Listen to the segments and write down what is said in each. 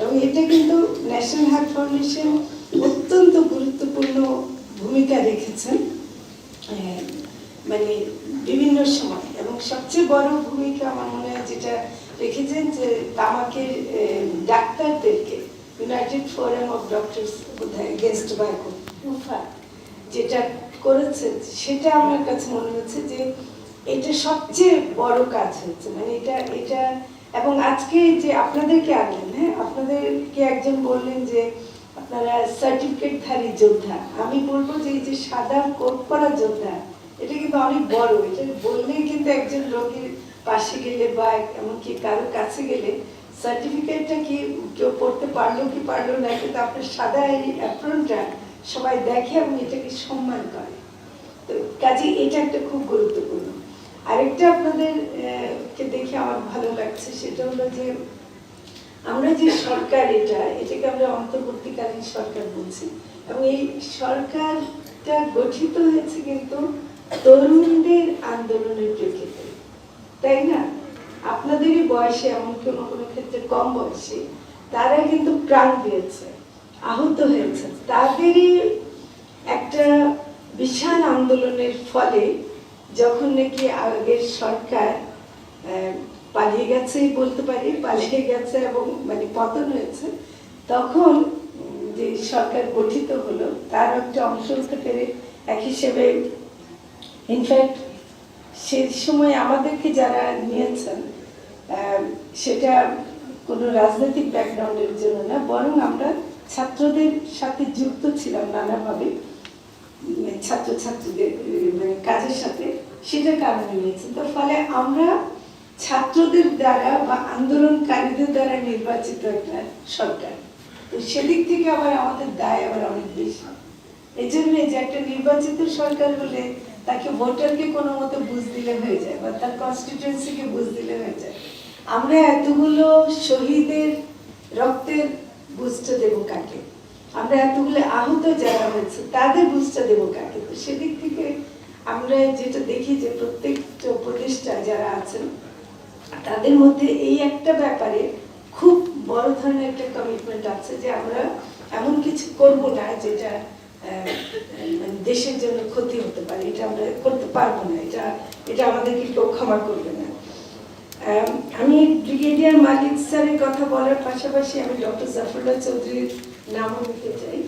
এবং এটা কিন্তু ন্যাশনাল হার্ট ফাউন্ডেশন অত্যন্ত গুরুত্বপূর্ণ ভূমিকা রেখেছেন। মানে বিভিন্ন সময়। এবং সবচেয়ে বড় ভূমিকা আমার মনে হয় যেটা রেখেছেন যে তামাকের ডাক্তারদেরকে ইউনাইটেড ফোরাম অফ ডক্টরস বায়কো উফা, যেটা করেছে, সেটা আমার কাছে মনে হচ্ছে যে এটা সবচেয়ে বড় কাজ হচ্ছে মানে এটা এটা এবং আজকে যে আপনাদেরকে আনলেন হ্যাঁ আপনাদেরকে একজন বললেন যে আপনারা সার্টিফিকেটধারী যোদ্ধা। আমি বলব যে এই যে সাদা কোট পরা যোদ্ধা, এটা কিন্তু অনেক বড়। এটা বললেই কিন্তু একজন রোগীর পাশে গেলে বা এমনকি কারোর কাছে গেলে সার্টিফিকেটটা কি কেউ পড়তে পারল কি পারল না, কিন্তু আপনার সাদা এই অ্যাপ্রনটা সবাই দেখে এবং এটাকে সম্মান করে। তো কাজে এটা একটা খুব গুরুত্বপূর্ণ। আরেকটা আপনাদের কে দেখে আমার ভালো লাগছে, সেটা হলো যে আমরা যে সরকার এটা, এটাকে আমরা অন্তর্বর্তীকালীন সরকার বলছি। এবং এই সরকারটা গঠিত হয়েছে কিন্তু তরুণদের আন্দোলনের প্রেক্ষিতে, তাই না? আপনাদেরই বয়সে এমন কোনো কোনো ক্ষেত্রে কম বয়সে, তারা কিন্তু প্রাণ দিয়েছে, আহত হয়েছে। তাদেরই একটা বিশাল আন্দোলনের ফলে যখন নাকি আগের সরকার পালিয়ে গেছে বলতে পারি, পালিয়ে গেছে এবং মানে পতন হয়েছে, তখন যে সরকার গঠিত হলো, তার একটা অংশ হতে পেরে এক হিসেবে ইনফ্যাক্ট সে সময় আমাদেরকে যারা নিয়েছেন সেটা কোনো রাজনৈতিক ব্যাকগ্রাউন্ডের জন্য না, বরং আমরা ছাত্রদের সাথে যুক্ত ছিলাম নানাভাবে। ছাত্রছাত্রীদের মানে কাজের সাথে সেটার কারণে নিয়েছে। তো ফলে আমরা ছাত্রদের দ্বারা বা আন্দোলনকারীদের দ্বারা নির্বাচিত একটা সরকার। তো সেদিক থেকে আবার আমাদের দায় আবার অনেক বেশি। এই জন্য যে একটা নির্বাচিত সরকার হলে তাকে ভোটারকে কোনো মতো বুঝ দিলে হয়ে যায় বা তার কনস্টিটুয়েন্সিকে বুঝ দিলে হয়ে যায়। আমরা এতগুলো শহীদের রক্তের বুঝতে দেবো কাকে? আমরা এতগুলো আহত যারা হয়েছে, তাদের বুঝটা দেবো কাকে। তো সেদিক থেকে আমরা যেটা দেখি যে প্রত্যেকটা উপদেষ্টা যারা আছেন, তাদের মধ্যে এই একটা ব্যাপারে খুব বড় ধরনের একটা কমিটমেন্ট আছে যে আমরা এমন কিছু করব না যেটা মানে দেশের জন্য ক্ষতি হতে পারে, এটা আমরা করতে পারব না, এটা এটা আমাদেরকে কেউ ক্ষমা করবে না। আমি ব্রিগেডিয়ার মালিক স্যারের কথা বলার পাশাপাশি আমি ডক্টর জাফরুল্লাহ চৌধুরীর নামও নিতে চাই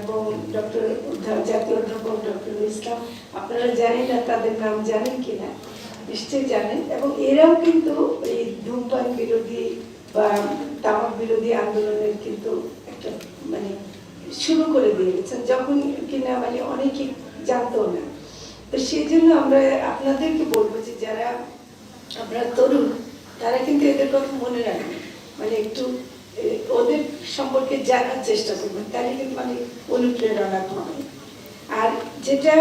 এবং ডক্টর জাতীয় ডক্টর আপনারা জানেন না তাদের নাম জানেন কিনা? নিশ্চয়ই জানেন। এবং এরাও কিন্তু এই বিরোধী বা তামাক বিরোধী আন্দোলনের কিন্তু একটা মানে শুরু করে দিয়েছেন, যখন কিনা মানে অনেকে জানতো না। তো সেই জন্য আমরা আপনাদেরকে বলব যে যারা আপনারা তরুণ, তারা কিন্তু এদের কথা মনে রাখবেন। মানে একটু ওদের সম্পর্কে জানার চেষ্টা করবেন তাহলে কিন্তু মানে অনুপ্রেরণা পাবে আর যেটা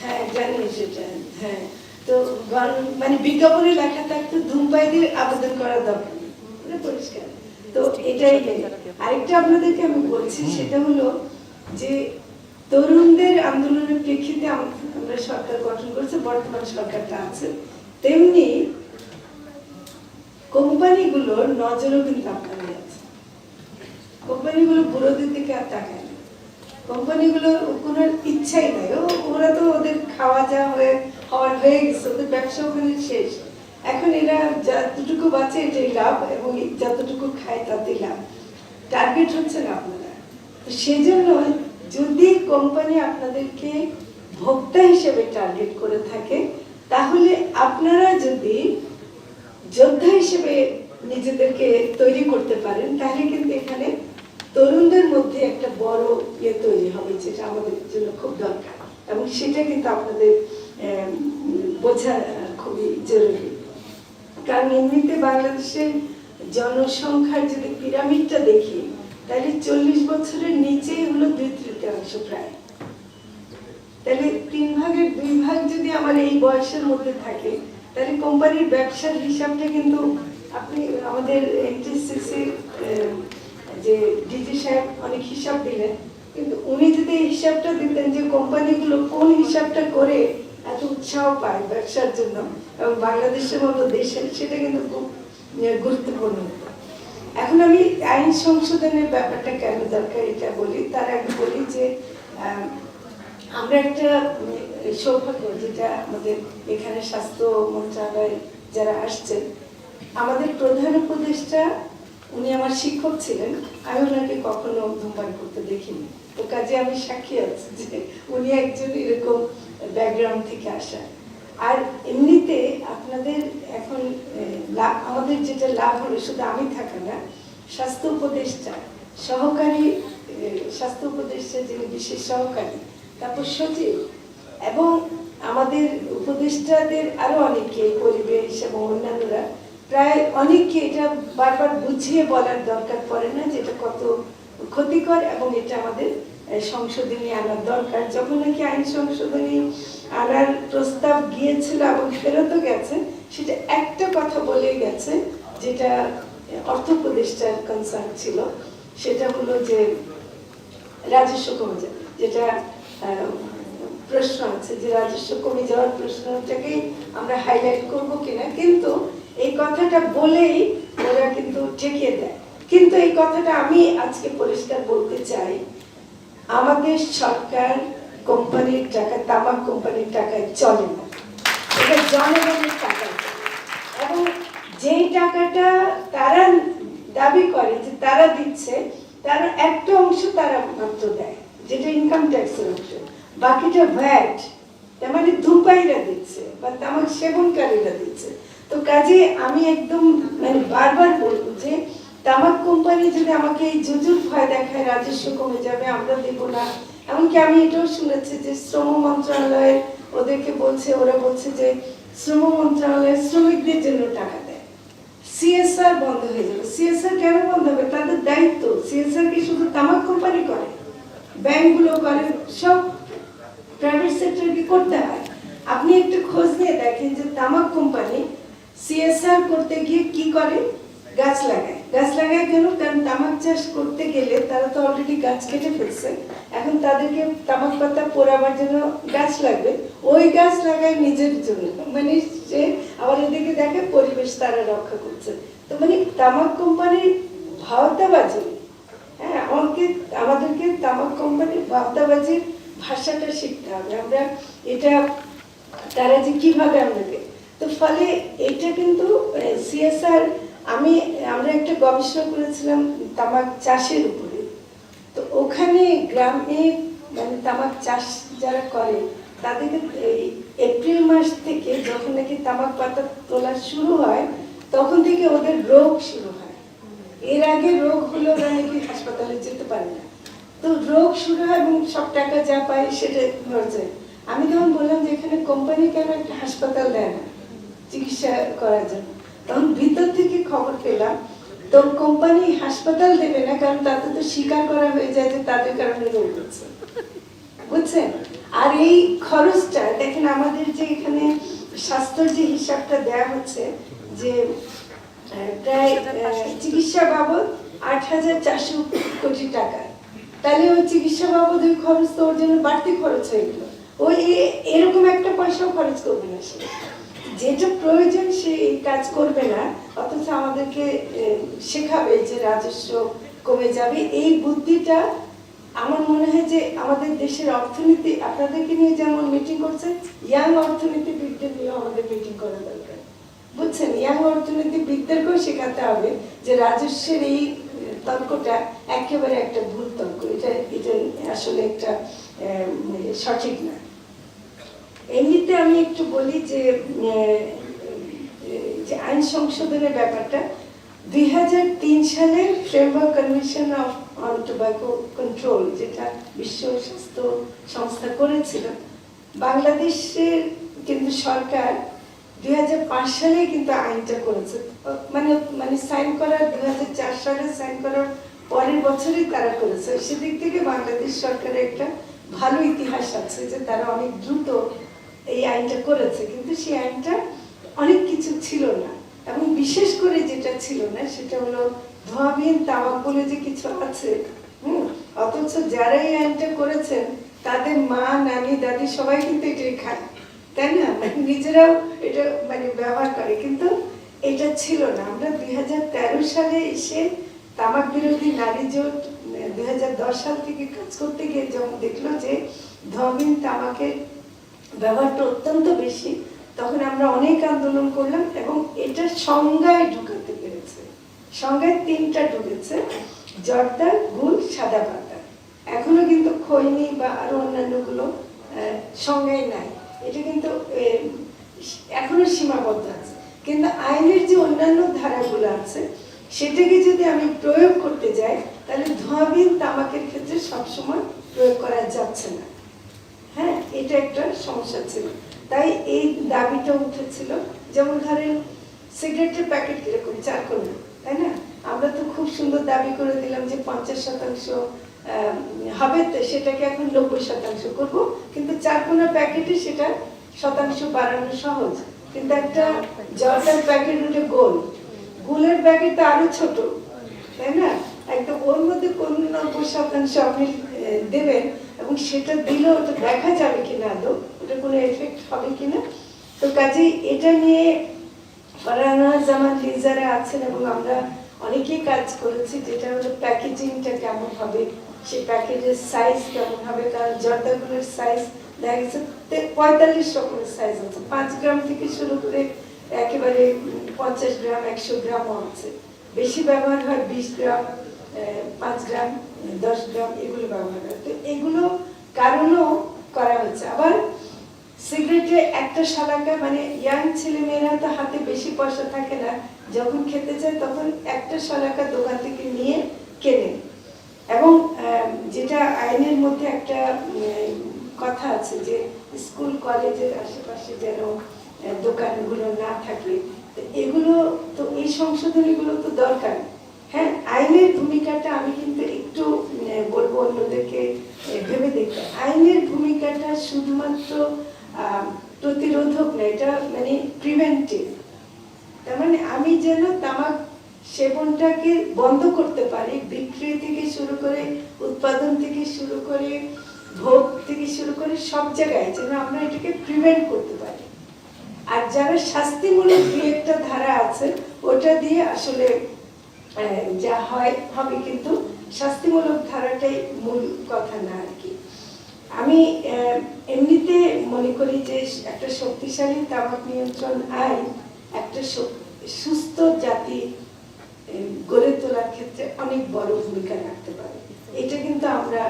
হ্যাঁ জানি সেটা হ্যাঁ। তো মানে বিজ্ঞাপনে লেখা থাকতো ধূমপাইদের আবেদন করার দরকার পরিষ্কার। তো এটাই আরেকটা আপনাদেরকে আমি বলছি সেটা হলো যে তরুণদের আন্দোলনের প্রেক্ষিতে আমরা সরকার গঠন করছে বর্তমান সরকারটা আছে তেমনি কোম্পানিগুলোর নজরও কিন্তু আপনাদের আছে। কোম্পানিগুলো বুড়োদের দিকে আর তাকায় না। কোম্পানিগুলোর কোনো ইচ্ছাই নাই। ও, ওরা তো ওদের খাওয়া যাওয়া হয়ে, হওয়ার হয়ে গেছে, ওদের ব্যবসা ওখানে শেষ। এখন এরা যতটুকু বাঁচে এটাই লাভ এবং যতটুকু খায় তাতেই লাভ। টার্গেট হচ্ছে না আপনারা। তো সেজন্য যদি কোম্পানি আপনাদেরকে ভোক্তা হিসেবে টার্গেট করে থাকে, তাহলে আপনারা যদি যোদ্ধা হিসেবে নিজেদেরকে তৈরি করতে পারেন, তাহলে কিন্তু এখানে তরুণদের মধ্যে একটা বড় ইয়ে তৈরি হবে, যেটা আমাদের জন্য খুব দরকার। এবং সেটা কিন্তু আপনাদের বোঝা খুবই জরুরি। কারণ এমনিতে বাংলাদেশের জনসংখ্যার যদি পিরামিডটা দেখি, তাহলে চল্লিশ বছরের নিচেই হলো দুই তৃতীয়াংশ প্রায়। তাহলে তিন ভাগের দুই ভাগ যদি আমার এই বয়সের মধ্যে থাকে তাহলে কোম্পানির ব্যবসার হিসাবটা কিন্তু আপনি আমাদের এনটিসিসি যে ডিজি সাহেব অনেক হিসাব দিলেন, কিন্তু উনি যদি এই হিসাবটা দিতেন যে কোম্পানিগুলো কোন হিসাবটা করে এত উৎসাহ পায় ব্যবসার জন্য, এবং বাংলাদেশের মতো দেশের সেটা কিন্তু খুব গুরুত্বপূর্ণ। এখন আমি আইন সংশোধনের ব্যাপারটা কেন দরকার এটা বলি, তার আগে বলি যে আমরা একটা সৌভাগ্য যেটা আমাদের এখানে স্বাস্থ্য মন্ত্রণালয় যারা আসছেন, আমাদের প্রধান উপদেষ্টা, উনি আমার শিক্ষক ছিলেন, আমি ওনাকে কখনো ধূমপান করতে দেখিনি। তো কাজে আমি সাক্ষী আছি যে উনি একজন এরকম ব্যাকগ্রাউন্ড থেকে আসা। আর এমনিতে আপনাদের এখন আমাদের যেটা লাভ হলো, শুধু আমি থাকা না, স্বাস্থ্য উপদেষ্টা, সহকারী স্বাস্থ্য উপদেষ্টা যিনি বিশেষ সহকারী তারপর সচিব। এবং আমাদের উপদেষ্টাদের আরও অনেকে, পরিবেশ এবং অন্যান্যরা, প্রায় অনেককে এটা বারবার বুঝিয়ে বলার দরকার পড়ে না যেটা কত ক্ষতিকর এবং এটা আমাদের সংশোধনী আনার দরকার। যখন নাকি আইন সংশোধনী আনার প্রস্তাব গিয়েছিল এবং ফেরতও গেছে, সেটা একটা কথা বলে গেছে, যেটা অর্থ উপদেষ্টার কনসার্ন ছিল, সেটা হলো যে রাজস্ব কমে যেটা প্রশ্ন আছে যে রাজস্ব কমে যাওয়ার প্রশ্নটাকেই আমরা হাইলাইট করব কিনা। কিন্তু এই কথাটা বলেই ওরা কিন্তু ঠেকিয়ে দেয়। কিন্তু এই কথাটা আমি আজকে পরিষ্কার বলতে চাই, আমাদের সরকার কোম্পানির টাকা, তামাক কোম্পানির টাকায় চলে না। এটা জনগণের টাকা। এবং যেই টাকাটা তারা দাবি করে যে তারা দিচ্ছে, তার একটা অংশ তারা মাত্র দেয়। যেটা ইনকাম ট্যাক্সের অংশ বাকিটা ভ্যাট তার মানে ধূপাইরা দিচ্ছে বা তামাক সেবনকারীরা দিচ্ছে। তো কাজে আমি একদম মানে বারবার বলব যে তামাক কোম্পানি যদি আমাকে এই জুজুর ভয় দেখায়, রাজস্ব কমে যাবে, আমরা দেবো না। এমনকি আমি এটাও শুনেছি যে শ্রম মন্ত্রণালয়ের ওদেরকে বলছে, ওরা বলছে যে শ্রম মন্ত্রণালয় শ্রমিকদের জন্য টাকা দেয়। সিএসআর বন্ধ হয়ে যাবে। সিএসআর কেন বন্ধ হবে? তাদের দায়িত্ব। সিএসআর কি শুধু তামাক কোম্পানি করে? ব্যাংকগুলো করে, সব প্রাইভেট সেক্টরকে করতে হয়। আপনি একটু খোঁজ নিয়ে দেখেন যে তামাক কোম্পানি সিএসআর করতে গিয়ে কি করে? গাছ লাগায়। গাছ লাগায় কেন? কারণ তামাক চাষ করতে গেলে তারা তো অলরেডি গাছ কেটে ফেলছে। এখন তাদেরকে তামাক পাতা পোড়াবার জন্য গাছ লাগবে। ওই গাছ লাগায় নিজের জন্য। মানে সে আবার এদিকে দেখে পরিবেশ তারা রক্ষা করছে। তো মানে তামাক কোম্পানির ভাওতাবাজি আমাকে আমাদেরকে তামাক কোম্পানির ভাবতাবাজির ভাষাটা শিখতে হবে। আমরা এটা, তারা যে কীভাবে আমাদেরকে, তো ফলে এটা কিন্তু সিএসআর, আমি, আমরা একটা গবেষণা করেছিলাম তামাক চাষের উপরে। তো ওখানে গ্রামে মানে তামাক চাষ যারা করে তাদেরকে এই এপ্রিল মাস থেকে যখন নাকি তামাক পাতা তোলা শুরু হয়, তখন থেকে ওদের রোগ শুরু হয়। এর আগে রোগ হলে নাকি হাসপাতালে যেতে পারে না। তো রোগ শুরু হয় এবং সব টাকা যা পায় সেটা যায়। আমি তখন বললাম যে এখানে কোম্পানি কেন একটা হাসপাতাল দেয় না চিকিৎসা করার জন্য? তখন ভিতর থেকে খবর পেলাম, তো কোম্পানি হাসপাতাল দেবে না, কারণ তাতে তো স্বীকার করা হয়ে যায় যে তাদের কারণে রোগ হচ্ছে। বুঝছেন? আর এই খরচটা, দেখেন আমাদের যে এখানে স্বাস্থ্যের যে হিসাবটা দেয়া হচ্ছে যে প্রায় চিকিৎসা বাবদ আট হাজার চারশো কোটি টাকা। তাহলে ওই চিকিৎসা বাবদ ওই খরচ তো ওর জন্য বাড়তি খরচ হয়ে গেল। ওই এরকম একটা পয়সাও খরচ করবে না সে। যেটা প্রয়োজন সে কাজ করবে না অথচ আমাদেরকে শেখাবে যে রাজস্ব কমে যাবে। এই বুদ্ধিটা আমার মনে হয় যে আমাদের দেশের অর্থনীতি আপনাদেরকে নিয়ে যেমন মিটিং করছে ইয়াং অর্থনীতিবিদদের নিয়ে আমাদের মিটিং করা দরকার। বুঝছেন, ইয়াং অর্থনীতিবিদদেরকেও শেখাতে হবে যে রাজস্বের এই তর্কটা একেবারে একটা ভুল তর্ক। এটা এটা আসলে একটা সঠিক না। এমনিতে আমি একটু বলি যে যে আইন সংশোধনের ব্যাপারটা, দুই হাজার তিন সালের Framework Convention of on Tobacco Control যেটা বিশ্ব স্বাস্থ্য সংস্থা করেছিল, বাংলাদেশের কিন্তু সরকার সালে কিন্তু আইনটা করেছে। মানে মানে সাইন করার সালে সাইন করার পরের বছরই তারা করেছে। সেদিক থেকে বাংলাদেশ সরকারের একটা ভালো ইতিহাস আছে যে তারা অনেক দ্রুত এই আইনটা করেছে। কিন্তু সেই আইনটা অনেক কিছু ছিল না। এবং বিশেষ করে যেটা ছিল না, সেটা হলো ধোয়াবিহীন তামাক বলে যে কিছু আছে, হুম, অথচ যারা এই আইনটা করেছেন, তাদের মা, নানি, দাদি সবাই কিন্তু এটাই খায়। তাই না? মানে নিজেরাও এটা মানে ব্যবহার করে। কিন্তু এটা ছিল না। আমরা দুই হাজার তেরো সালে এসে তামাক বিরোধী নারী জোট দুই হাজার দশ সাল থেকে কাজ করতে গিয়ে যখন দেখল যে ধমিন তামাকের ব্যবহারটা অত্যন্ত বেশি, তখন আমরা অনেক আন্দোলন করলাম এবং এটা সংজ্ঞায় ঢুকাতে পেরেছে। সংজ্ঞায় তিনটা ঢুকেছে। জর্দা গুল, সাদা পাতা এখনও কিন্তু খৈনি বা আরও অন্যান্যগুলো সংজ্ঞায় নাই। এটা কিন্তু এখনও সীমাবদ্ধ আছে। কিন্তু আইনের যে অন্যান্য ধারাগুলো আছে, সেটাকে যদি আমি প্রয়োগ করতে যাই, তাহলে ধোঁয়াবিন তামাকের ক্ষেত্রে সবসময় প্রয়োগ করা যাচ্ছে না। হ্যাঁ এটা একটা সমস্যা ছিল। তাই এই দাবিটা উঠেছিল, যেমন ধরেন সিগারেটের প্যাকেট কীরকম চার কোনা তাই না? আমরা তো খুব সুন্দর দাবি করে দিলাম যে পঞ্চাশ শতাংশ হবে সেটাকে এখন নব্বই শতাংশ করব। কিন্তু চার কোনা প্যাকেটে সেটা শতাংশ বাড়ানো সহজ। কিন্তু একটা জর্দার প্যাকেট ওটা গোল। গোলের প্যাকেট তো আরও ছোট, তাই না? একদম ওর মধ্যে কোন নব্বই শতাংশ আপনি দেবেন এবং সেটা দিলেও ওটা দেখা যাবে কিনা আদৌ? ওটা কোনো এফেক্ট হবে কিনা? তো কাজেই এটা নিয়ে ফারহানা জামান লিজারা আছেন এবং আমরা অনেকেই কাজ করেছি, যেটা হলো প্যাকেজিংটা কেমন হবে সেই প্যাকেজের সাইজ কেমন হবে কারণ জর্দাগুলোর সাইজ দেখা গেছে পঁয়তাল্লিশ রকমের সাইজ আছে। পাঁচ গ্রাম থেকে শুরু করে একেবারে পঞ্চাশ গ্রাম, একশো গ্রামও আছে। বেশি ব্যবহার হয় বিশ গ্রাম পাঁচ গ্রাম, দশ গ্রাম, এগুলো ব্যবহার হয়। তো এগুলো কারণও করা হচ্ছে। আবার সিগারেটে একটা শালাকা মানে ইয়াং ছেলে মেয়েরা তো হাতে বেশি পয়সা থাকে না, যখন খেতে চায় তখন একটা শালাকা দোকান থেকে নিয়ে কেনে। এবং যেটা আইনের মধ্যে একটা কথা আছে যে স্কুল, কলেজের আশেপাশে যেন দোকানগুলো না থাকে এগুলো তো, এই সংশোধনীগুলো তো দরকার। হ্যাঁ আইনের ভূমিকাটা আমি কিন্তু একটু বলব অন্যদেরকে ভেবে দেখতে। আইনের ভূমিকাটা শুধুমাত্র প্রতিরোধক না, এটা মানে প্রিভেন্টিভ তার মানে আমি যেন তামাক সেবনটাকে বন্ধ করতে পারি, বিক্রি থেকে শুরু করে, উৎপাদন থেকে শুরু করে, ভোগ থেকে শুরু করে সব জায়গায় যেন আমরা এটাকে প্রিভেন্ট করতে পারি। আর যারা শাস্তিমূলক দু একটা ধারা আছে, ওটা দিয়ে আসলে যা হয়, হবে কিন্তু শাস্তিমূলক ধারাটাই মূল কথা না আর কি। আমি এমনিতে মনে করি যে একটা শক্তিশালী তামাক নিয়ন্ত্রণ আইন একটা সুস্থ জাতি গড়ে তোলার ক্ষেত্রে অনেক বড় ভূমিকা রাখতে পারে। এটা কিন্তু আমরা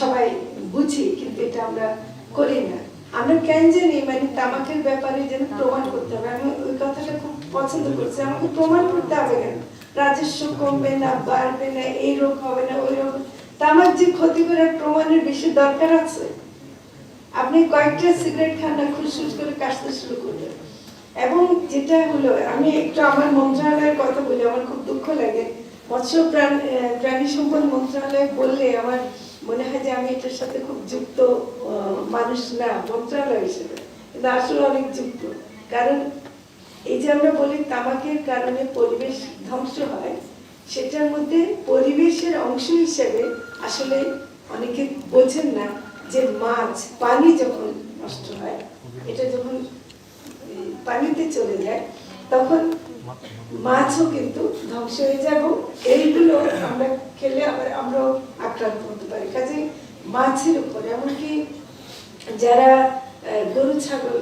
সবাই বুঝি, কিন্তু এটা আমরা করি না। আমরা কেন জানি মানে তামাকের ব্যাপারে যেন প্রমাণ করতে হবে। আমি ওই কথাটা খুব পছন্দ করছি। আমাকে প্রমাণ করতে হবে কেন রাজস্ব কমবে না, বাড়বে না, এই রোগ হবে না, ওই রোগ তামাক যে ক্ষতি করে প্রমাণের বেশি দরকার আছে। আপনি কয়েকটা সিগারেট খান না খুশখুশ করে কাশতে শুরু করবেন এবং যেটা হলো, আমি একটু আমার মন্ত্রণালয়ের কথা বলি, আমার খুব দুঃখ লাগে। মৎস্য প্রাণ প্রাণী সম্পদ মন্ত্রণালয় বললে আমার মনে হয় যে আমি এটার সাথে খুব যুক্ত মানুষ না, মন্ত্রণালয় হিসেবে। কিন্তু আসলে অনেক যুক্ত। কারণ এই যে আমরা বলি তামাকের কারণে পরিবেশ ধ্বংস হয়, সেটার মধ্যে পরিবেশের অংশ হিসেবে আসলে অনেকে বোঝেন না যে মাছ, পানি যখন নষ্ট হয়, এটা যখন পানিতে চলে যায়, তখন মাছও কিন্তু ধ্বংস হয়ে যায় এইগুলো আমরা খেলে আবার আমরাও আক্রান্ত হতে পারি। কাজে মাছের উপর, এমনকি যারা গরু, ছাগল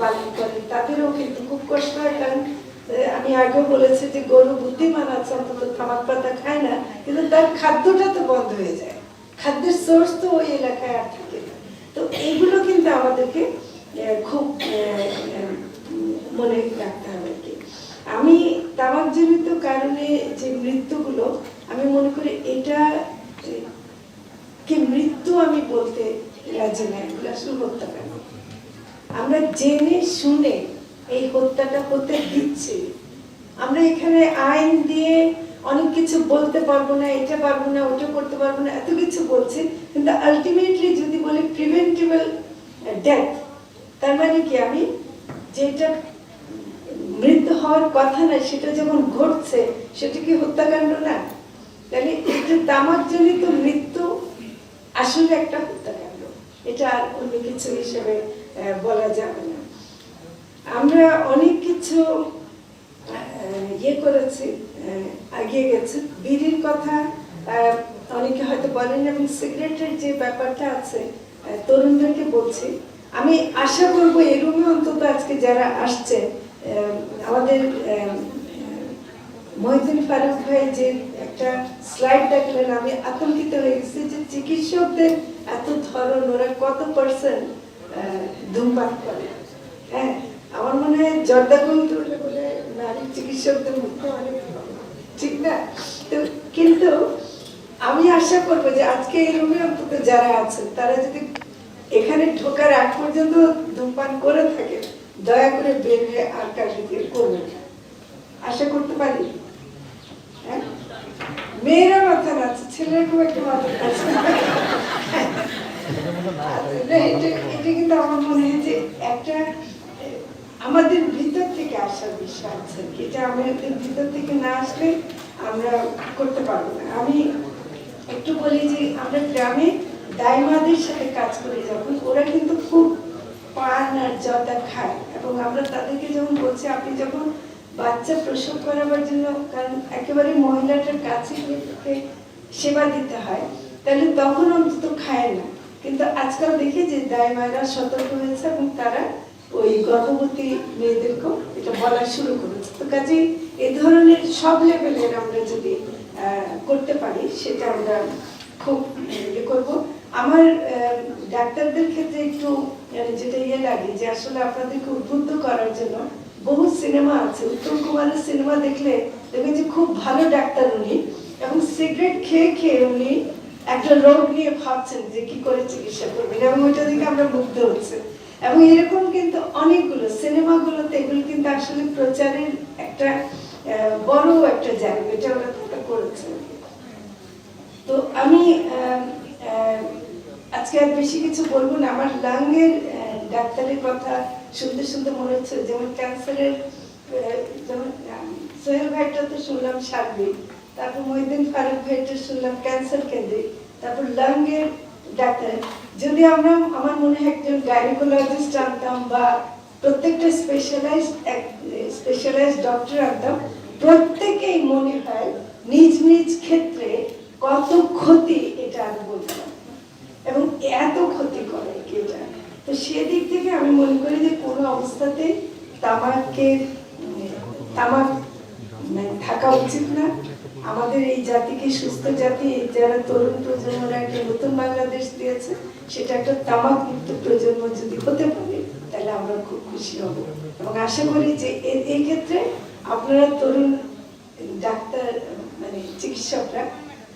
পালন করে, তাদেরও কিন্তু খুব কষ্ট হয়। কারণ আমি আগেও বলেছি যে গরু বুদ্ধিমান আছে, অন্তত তামাক পাতা খায় না, কিন্তু তার খাদ্যটা তো বন্ধ হয়ে যায়। খাদ্যের সোর্স তো ওই এলাকায় আর থাকে না। তো এইগুলো কিন্তু আমাদেরকে খুব মনে রাখতে হবে আর কি। আমি তামাকজনিত কারণে যে মৃত্যুগুলো, আমি মনে করি এটা কি মৃত্যু আমি বলতে রাজি না এগুলো আসলে হত্যাকাণ্ড আমরা জেনে শুনে এই হত্যাটা হতে দিচ্ছি। আমরা এখানে আইন দিয়ে অনেক কিছু বলতে পারব না, এটা পারব না, ওটা করতে পারব না, এত কিছু বলছি, কিন্তু আলটিমেটলি যদি বলি প্রিভেন্টিবল ডেথ তার মানে কি আমি যেটা মৃত্যু হওয়ার কথা না সেটা যেমন ঘটছে সেটা কি হত্যাকাণ্ড না? তাহলে এটা তামাকজনিত মৃত্যু আসলে একটা হত্যাকাণ্ড। এটা আর অন্য কিছু হিসেবে বলা যাবে না। আমরা অনেক কিছু ইয়ে করেছি আহ, এগিয়ে গেছে। বিড়ির কথা অনেকে হয়তো বলেন এবং সিগারেটের যে ব্যাপারটা আছে তরুণদেরকে বলছি। আমি আশা করব এই রুমে অন্তত আজকে যারা আসছে আমাদের আহ, মহিদিন ফারুক ভাই যে একটা স্লাইড দেখলেন আমি আতঙ্কিত হয়ে গেছি যে চিকিৎসকদের এত ধরন ওরা কত পার্সেন্ট ধূমপান করে হ্যাঁ আমার মনে হয় জর্দাগুল তুললে বলে নারী চিকিৎসকদের মধ্যে অনেক। ঠিক না তো কিন্তু আমি আশা করব যে আজকে এই রুমে অন্তত যারা আছেন তারা যদি এখানে ঢোকার আগ পর্যন্ত ধূমপান করে থাকে দয়া করে বের হয়ে আর দিকে করবেন না। আশা করতে পারি হ্যাঁ? মেয়েরা মাথা নাচছে ছেলের খুব একটা মাথা নাচছে এটা কিন্তু আমার মনে হয় যে একটা, আমাদের ভিতর থেকে আসার বিষয় আছে এটা আমাদের ভিতর থেকে না আসলে আমরা করতে পারব না আমি একটু বলি যে আমরা গ্রামে দাইমাদের সাথে কাজ করি যখন, ওরা কিন্তু খুব আর জর্দা খায়। এবং আমরা তাদেরকে যখন বলছি, আপনি যখন বাচ্চা প্রসব করাবার জন্য, কারণ একেবারে মহিলাটার কাছে সেবা দিতে হয়, তাহলে তখন অন্তত খায় না। কিন্তু আজকাল দেখি যে দায় মায়েরা সতর্ক হয়েছে এবং তারা ওই গর্ভবতী মেয়েদেরকেও এটা বলা শুরু করেছে। তো কাজে এই ধরনের সব লেভেলের আমরা যদি করতে পারি, সেটা আমরা খুব ইয়ে করব। আমার ডাক্তারদের ক্ষেত্রে একটু যেটা ইয়ে লাগে যে আসলে আপনাদেরকে উদ্বুদ্ধ করার জন্য বহু সিনেমা আছে। উত্তম কুমারের সিনেমা দেখলে দেখবেন যে খুব ভালো ডাক্তার উনি এবং সিগারেট খেয়ে খেয়ে উনি একটা রোগ নিয়ে ভাবছেন যে কি করে চিকিৎসা করবেন এবং ওইটা দেখে আমরা মুগ্ধ হচ্ছে। এবং এরকম কিন্তু অনেকগুলো সিনেমাগুলোতে এগুলো কিন্তু আসলে প্রচারের একটা বড় একটা জায়গা, এটা একটা করেছে তো আমি আজকে আর বেশি কিছু বলব না। আমার লাঙ্গের ডাক্তারের কথা শুনতে শুনতে মনে হচ্ছে যেমন ক্যান্সারের যেমন সোহেল ভাইটা তো শুনলাম সার্বিক তারপর মহিদিন ফারুক ভাইটা শুনলাম ক্যান্সার কেন্দ্রে। তারপর লাঙ্গের ডাক্তার। যদি আমরা, আমার মনে হয় একজন গাইনোকোলজিস্ট আনতাম বা প্রত্যেকটা স্পেশালাইজ স্পেশালাইজ ডক্টর আনতাম, প্রত্যেকেই মনে হয় নিজ নিজ ক্ষেত্রে কত ক্ষতি এটা আমি বলতাম এবং এত ক্ষতি করে এটা। তো সেদিক থেকে আমি মনে করি যে কোনো অবস্থাতে তামাকের উম, তামাক মানে থাকা উচিত না। আমাদের এই জাতিকে সুস্থ জাতি যারা তরুণ প্রজন্মরা একটা নতুন বাংলাদেশ দিয়েছে সেটা একটা তামাক মুক্ত প্রজন্ম যদি হতে পারে তাহলে আমরা খুব খুশি হব। এবং আশা করি যে এই ক্ষেত্রে আপনারা তরুণ ডাক্তার মানে চিকিৎসকরা